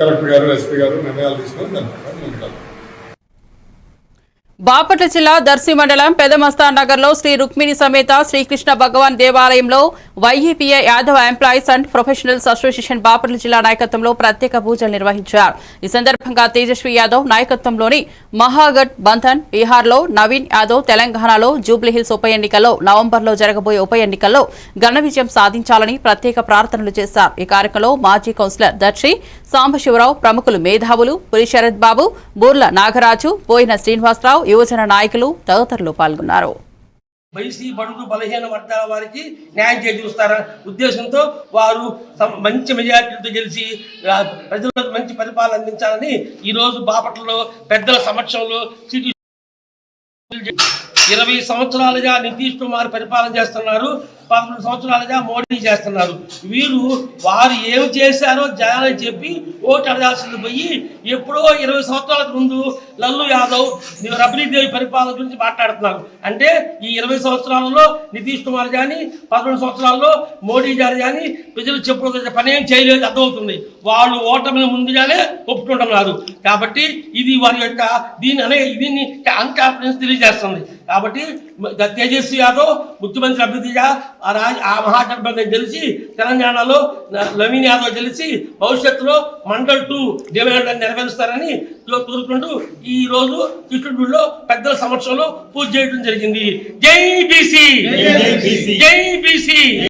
Collector గారు SP గారు నిర్ణయాలు తీసుకొని దాని ప్రకారం ముందుకెళ్తాం. బాపట్ల జిల్లా దర్శి మండలం పెదమస్తాన్ నగర్లో శ్రీ రుక్మిణి సమేత శ్రీకృష్ణ భగవాన్ దేవాలయంలో YEPA Yadav employees and professionals association Bapatla జిల్లా నాయకత్వంలో ప్రత్యేక పూజలు నిర్వహించారు. ఈ సందర్భంగా తేజస్వి యాదవ్ నాయకత్వంలోని మహాగఢ్ బంధన్ బీహార్లో నవీన్ యాదవ్ తెలంగాణలో జూబ్లీహిల్స్ ఉప ఎన్నికల్లో నవంబర్లో జరగబోయే ఉప ఎన్నికల్లో ఘన విజయం సాధించాలని ప్రత్యేక ప్రార్థనలు చేశారు. ఈ కార్యక్రమంలో మాజీ కౌన్సిలర్ దర్శి సాంబశివరావు ప్రముఖులు మేధావులు పులి శరత్ బాబు బూర్ల నాగరాజు పోయిన శ్రీనివాసరావు యువజన నాయకులు తదితరులు పాల్గొన్నారు. బైసీ బడుగు బలహీన వర్గాల వారికి న్యాయం చేకూరుస్తారన్న ఉద్దేశంతో వారు మంచి మెజార్టీతో గెలిచి ప్రజలకు మంచి పరిపాలన అందించాలని ఈరోజు బాపట్లలో పెద్దల సమక్షంలో సిటీ ఇరవై సంవత్సరాలుగా నితీష్ కుమార్ పరిపాలన చేస్తున్నారు పదకొండు సంవత్సరాలుగా మోడీ చేస్తున్నారు. వీరు వారు ఏమి చేశారో జనాలని చెప్పి ఓటు అడగాల్సింది పోయి ఎప్పుడో ఇరవై సంవత్సరాల ముందు లల్లు యాదవ్ రబడీదేవి పరిపాలన గురించి మాట్లాడుతున్నారు. అంటే ఈ ఇరవై సంవత్సరాలలో నితీష్ కుమార్ కానీ పదకొండు సంవత్సరాల్లో మోడీ గారు కానీ ప్రజలు చెప్పుడు పని ఏం చేయలేదు అర్థమవుతుంది. వాళ్ళు ఓటమిని ముందుగానే ఒప్పుకుంటున్నారు. కాబట్టి ఇది వారి యొక్క దీని అనే దీన్ని అన్కాన్ఫిడెన్స్ తెలియజేస్తుంది. కాబట్టి తేజస్వి యాదవ్ ముఖ్యమంత్రి అభ్యర్థిగా ఆ రాజ ఆ మహాగఠబంధన్ గెలిచి తెలంగాణలో నవీన్ యాదవ్ గెలిచి భవిష్యత్తులో మండల్ టూ డిమాండ్ నెరవేరుస్తారని కోరుకుంటూ ఈ రోజు కృష్ణుడిలో పెద్దల సమక్షంలో పూజ చేయడం జరిగింది. జై బీసీ! జై బీసీ!